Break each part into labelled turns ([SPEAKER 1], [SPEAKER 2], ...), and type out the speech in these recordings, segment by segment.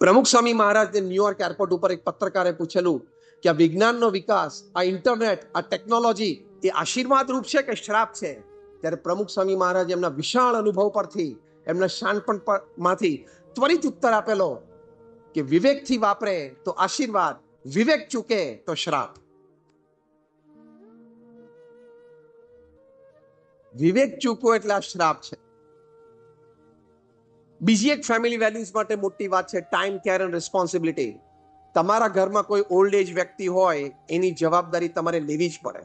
[SPEAKER 1] પ્રમુખ સ્વામી મહારાજને New York airport ઉપર એક પત્રકારે પૂછેલું કે આ વિજ્ઞાનનો વિકાસ, આ ઇન્ટરનેટ આ ટેકનોલોજી એ આશીર્વાદ રૂપ છે કે શ્રાપ છે? ત્યારે પ્રમુખ સ્વામી મહારાજ એમના વિશાળ અનુભવ પરથી, એમના શાનપણ પર- માંથી ત્વરિત ઉત્તર આપેલો કે વિવેકથી વાપરે તો આશીર્વાદ, વિવેક ચૂકે તો શ્રાપ. વિવેક ચૂકવો એટલે આ શ્રાપ છે. બીજી એક ફેમિલી વેલ્યુઝ માટે મોટી વાત છે ટાઈમ કેર એન્ડ રિસ્પોન્સિબિલિટી તમારા ઘરમાં કોઈ ઓલ્ડ એજ વ્યક્તિ હોય, એની જવાબદારી તમારે લેવી જ પડે.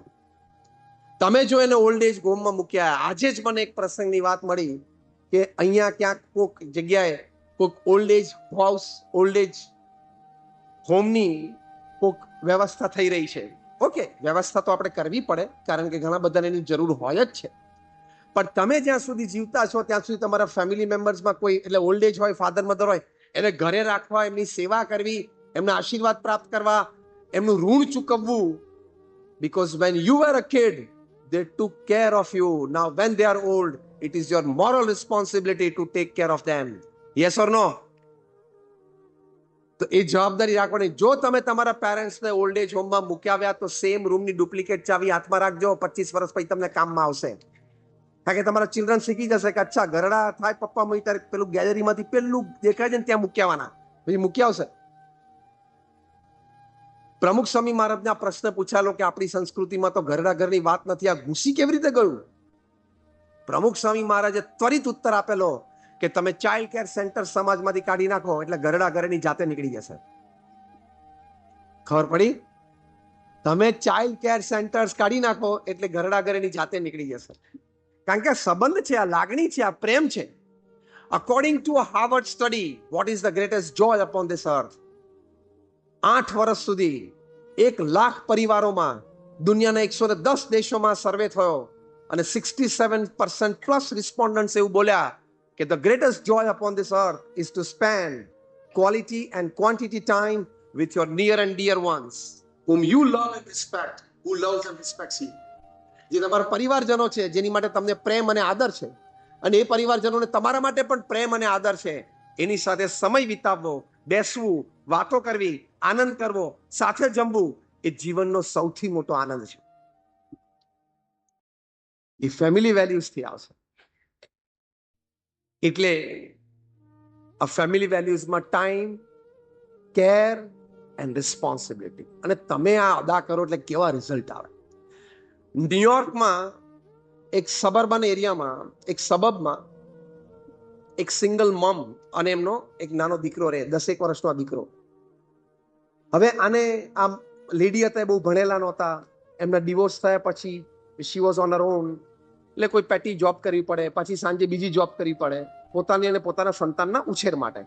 [SPEAKER 1] તમે જો એને ઓલ્ડ એજ હોમમાં મૂક્યા, આજે જ મને એક પ્રસંગની વાત મળી કે અહીંયા ક્યાંક કોઈક જગ્યાએ કોઈક old age house old age હોમની કોઈક વ્યવસ્થા થઈ રહી છે. ઓકે વ્યવસ્થા તો આપણે કરવી પડે, કારણ કે ઘણા બધાને એની જરૂર હોય જ છે. પણ તમે જ્યાં સુધી જીવતા છો, ત્યાં સુધી તમારા ફેમિલી મેમ્બર્સમાં કોઈ, એટલે ઓલ્ડ એજ હોય ફાધર મધર હોય, એને ઘરે રાખવા, એમની સેવા કરવી, એમના આશીર્વાદ પ્રાપ્ત કરવા, એમનું ઋણ ચૂકવવું. Because when you are a kid they took care of you. Now, when they are old, it is your moral responsibility to take care of them. Yes or no? તો એ જવાબદારી રાખવાની. જો તમે તમારા પેરેન્ટ્સને ઓલ્ડ એજ હોમમાં મૂક્યા આવ્યા તો same રૂમની ડુપ્લિકેટ ચાવી હાથમાં રાખજો. પચીસ વર્ષ પછી તમને કામમાં આવશે. કારણ કે તમારા ચિલ્ડ્રન શીખી જશે કે અચ્છા, ઘરડા થાય પપ્પા મળી ત્યારે પેલું ગેલેરીમાંથી પેલું દેખાય છે ને ત્યાં મૂકી પછી મૂકી આવશે પ્રમુખ સ્વામી મહારાજને આ પ્રશ્ન પૂછાયેલો કે આપણી સંસ્કૃતિમાં તો ઘરડા ઘરની વાત નથી, આ ઘૂસી કેવી રીતે ગયું? પ્રમુખ સ્વામી મહારાજે ત્વરિત ઉત્તર આપેલો કે તમે ચાઇલ્ડ કેર સેન્ટર સમાજમાંથી કાઢી નાખો, એટલે ઘરડા ઘરની જાતે નીકળી જશે. ખબર પડી? તમે ચાઇલ્ડ કેર સેન્ટર્સ કાઢી નાખો, એટલે ઘરડા ઘરની જાતે નીકળી જશે. કારણ કે સંબંધ છે, આ લાગણી છે, આ પ્રેમ છે. According to a Harvard study what is the greatest joy upon this earth આઠ વર્ષ સુધી એક લાખ પરિવારોમાં દુનિયાના એકસો ને દસ દેશોમાં સર્વે થયો અને sixty seven percent plus respondents એવું બોલ્યા કે the greatest joy upon this earth is to spend quality and quantity time with your near and dear ones whom you love and respect, who loves and respects you. જે તમારા પરિવારજનો છે, જેની માટે તમને પ્રેમ અને આદર છે. અને એ પરિવારજનોને તમારા માટે પણ પ્રેમ અને આદર છે. એની સાથે સમય વિતાવવો, બેસવું, વાતો કરવી, આનંદ કરવો, સાથે જમવું, એ જીવનનો સૌથી મોટો આનંદ છે. એ ફેમિલી વેલ્યુઝથી આવશે. એટલે આ ફેમિલી વેલ્યુઝમાં ટાઈમ કેર એન્ડ રિસ્પોન્સિબિલિટી અને તમે આ અદા કરો એટલે કેવા રિઝલ્ટ આવે? ન્યુયોર્કમાં એક સબર્બન એરિયામાં એક સબબમાં એક સિંગલ મમ અને એમનો એક નાનો દીકરો રહે, દસેક વર્ષનો આ દીકરો. હવે આને આમ લેડી હતા એ બહુ ભણેલા નહોતા, એમના ડિવોર્સ થયા પછી she was on her own એટલે કોઈ પેટી જોબ કરવી પડે, પછી સાંજે બીજી જોબ કરવી પડે, પોતાની અને પોતાના સંતાનના ઉછેર માટે.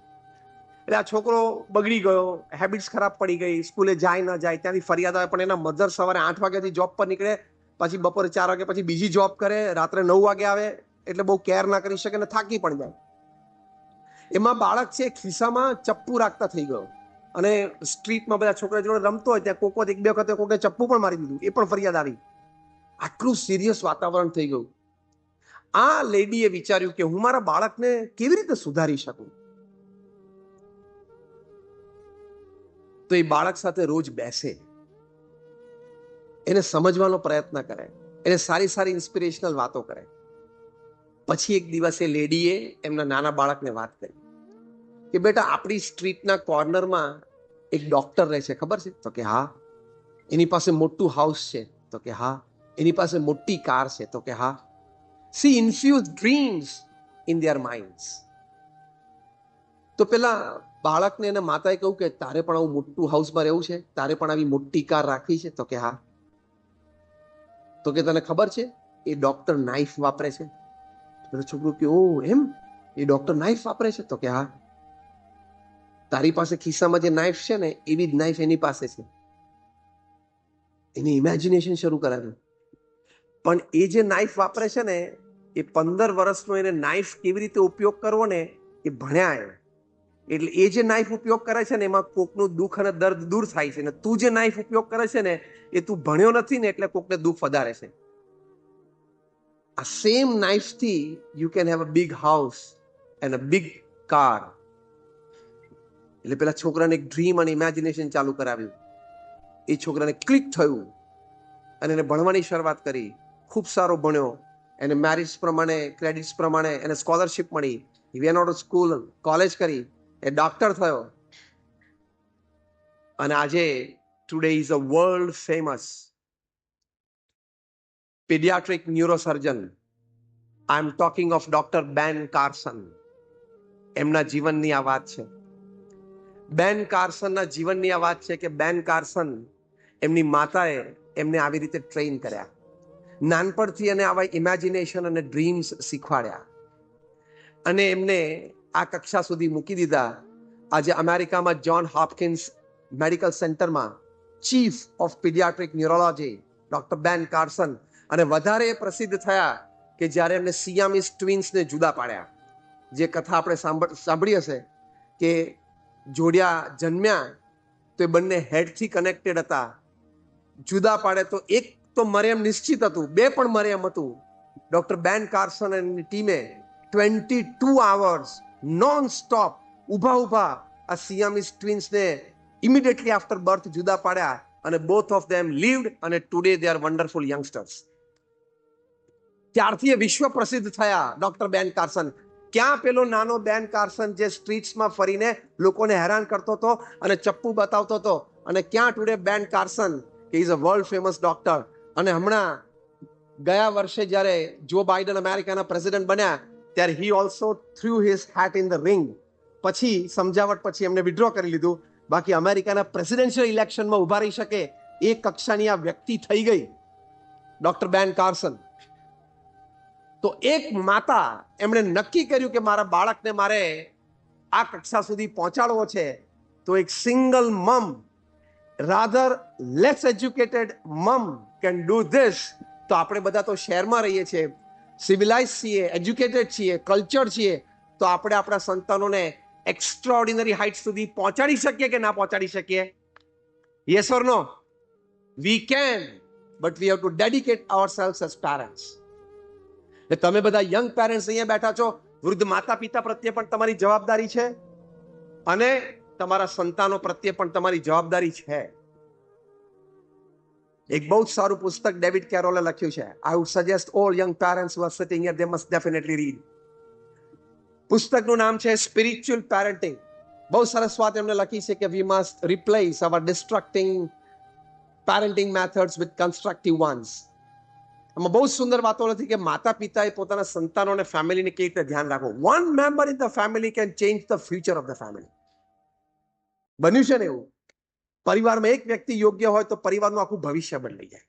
[SPEAKER 1] એટલે આ છોકરો બગડી ગયો હેબિટ્સ ખરાબ પડી ગઈ, સ્કૂલે જાય ન જાય, ત્યાંથી ફરિયાદ આવે, પણ એના મધર સવારે આઠ વાગ્યાથી જોબ પર નીકળે પછી બપોરે ચાર વાગે પછી બીજી જોબ કરે, રાત્રે નવ વાગે આવે, એટલે બહુ કેર ના કરી શકે ને થાકી પણ જાય. એમાં બાળક છે, ખિસ્સામાં ચપ્પુ રાખતા થઈ ગયો. અને સ્ટ્રીટમાં બધા છોકરા જોડે રમતો હોય, ત્યાં કોકો એક બે વખતે કોકે ચપ્પુ પણ મારી દીધું. એ પણ ફરિયાદ આવી. આટલું સિરિયસ વાતાવરણ થઈ ગયું. આ લેડીએ વિચાર્યું કે હું મારા બાળકને કેવી રીતે સુધારી શકું? તો એ બાળક સાથે રોજ બેસે. એને સમજવાનો પ્રયત્ન કરે. એને સારી સારી ઇન્સ્પિરેશનલ વાતો કરે. પછી એક દિવસે લેડીએ એમના નાના બાળકને વાત કરી કે બેટા આપણી સ્ટ્રીટના કોર્નરમાં એક ડોક્ટર રહે છે, ખબર છે? તો કે હા. એની પાસે મોટું હાઉસ છે, તો કે હા. એની પાસે મોટી કાર છે, તો કે હા. She infuse dreams in their minds તો પેલા બાળકને એના માતાએ કહ્યું કે તારે પણ આવું મોટું હાઉસમાં રહેવું છે, તારે પણ આવી મોટી કાર રાખવી છે, તો કે હા. તો કે તને ખબર છે, એ ડોક્ટર નાઈફ વાપરે છે? પેલો છોકરો કે ઓ એમ? એ ડોક્ટર નાઈફ વાપરે છે? તો કે, હા. તારી પાસે ખિસ્સામાં જે નાઈફ છે ને, એવી જ નાઈફ એની પાસે છે. એની ઇમેજિનેશન શરૂ કરાવ્યું. પણ એ જે નાઈફ વાપરે છે ને, એ પંદર વર્ષનો એને નાઈફ કેવી રીતે ઉપયોગ કરવો ને, એ ભણ્યા એ એટલે એ જે નાઈફ ઉપયોગ કરે છે ને, એમાં કોકનું દુઃખ અને દર્દ દૂર થાય છે. ને તું જે નાઈફ ઉપયોગ કરે છે ને, એ તું ભણ્યો નથી ને, એટલે કોકને દુઃખ વધારે છે. આ same નાઈફથી you can have a big house and a big car એટલે પેલા છોકરાને એક ડ્રીમ અને ઇમેજિનેશન ચાલુ કરાવ્યું. એ છોકરાને ક્લિક થયું અને એને ભણવાની શરૂઆત કરી. ખૂબ સારો ભણ્યો. એને મેરિટ્સ પ્રમાણે ક્રેડિટ્સ પ્રમાણે, એને સ્કોલરશિપ મળી. Went out સ્કૂલ કોલેજ કરી. એ ડોક્ટર થયો. અને આજે today is a world famous paediatric neurosurgeon I am talking of doctor Ben Carson એમના જીવનની આ વાત છે. બેન કાર્સનના જીવનની આ વાત છે કે બેન કાર્સન એમની માતાએ એમને આવી રીતે ટ્રેન કર્યા. નાનપણથી એને આવા ઇમેજિનેશન અને ડ્રીમ્સ શીખવાડ્યા. અને એમને આ કક્ષા સુધી મૂકી દીધા. આજે અમેરિકામાં જ્હોન હોપકિન્સ મેડિકલ સેન્ટરમાં chief of paediatric neurology doctor Ben Carson અને વધારે પ્રસિદ્ધ થયા કે જ્યારે એમને સિયામીસ ટ્વિન્સને જુદા પાડ્યા. જે કથા આપણે સાંભળી હશે કે જોડિયા જન્મ્યા તો એ બંને હેડથી કનેક્ટેડ હતા. જુદા પાડે તો એક તો મરે એમ નિશ્ચિત હતું, બે પણ મરે એમ હતું ડોક્ટર બેન કાર્સન એની ટીમે twenty two hours non stop ઊભા ઊભા આ સિયામીસ ટ્વિન્સને ઇમિડિયેટલી આફ્ટર બર્થ જુદા પાડ્યા અને બોથ ઓફ ધેમ લીવડ અને today they are wonderful youngsters ત્યારથી એ વિશ્વ પ્રસિદ્ધ થયા ડોક્ટર બેન કાર્સન. ક્યાં પેલો નાનો બેન કાર્સન જે સ્ટ્રીટ્સમાં ફરીને લોકોને હેરાન કરતો હતો અને ચપ્પુ બતાવતો હતો? અને ક્યાં ટુડે બેન કાર્સન, કે is a world famous doctor અને હમણાં ગયા વર્ષે જ્યારે જો બાઇડન અમેરિકાના પ્રેસિડન્ટ બન્યા ત્યારે he also threw his hat in the ring પછી, સમજાવટ પછી એમને વિડ્રો કરી લીધું. બાકી અમેરિકાના પ્રેસિડેન્શિયલ ઇલેક્શનમાં ઊભા રહી શકે એ કક્ષાની આ વ્યક્તિ થઈ ગઈ. ડોક્ટર બેન કાર્સન તો એક માતા એમણે નક્કી કર્યું કે મારા બાળકને મારે આ કક્ષા સુધી પહોંચાડવો છે. તો એક single mum rather less educated mum can do this તો આપણે બધા તો શહેરમાં રહીએ છીએ. સિવિલાઇઝ છીએ એજ્યુકેટેડ છીએ કલ્ચર છીએ, તો આપણે આપણા સંતાનોને એક્સ્ટ્રાઓર્ડિનરી હાઇટ સુધી પહોંચાડી શકીએ કે ના પહોંચાડી શકીએ? Yes or no we can but we have to dedicate our selves as parents તમે બધા યંગ પેરેન્ટ્સ અહીંયા બેઠા છો, વૃદ્ધ માતા પિતા પ્રત્યે પણ તમારી જવાબદારી છે? અને તમારા સંતાનો પ્રત્યે પણ તમારી જવાબદારી છે. એક બહુ જ સારું પુસ્તક ડેવિડ કેરોલે લખ્યું છે. I would suggest all young parents who are sitting here they must definitely read પુસ્તકનું નામ છે સ્પિરિચ્યુઅલ પેરેન્ટિંગ બહુ સરસ વાત એમને લખી છે કે we must replace our destructing parenting methods with constructive ones આમાં બહુ જ સુંદર વાતો નથી કે માતા પિતાએ પોતાના સંતાનો અને ફેમિલીને કેવી રીતે ધ્યાન રાખવું. One member in the family can change the future of the family બન્યું છે ને એવું? પરિવારમાં એક વ્યક્તિ યોગ્ય હોય તો પરિવારનું આખું ભવિષ્ય બદલાઈ જાય.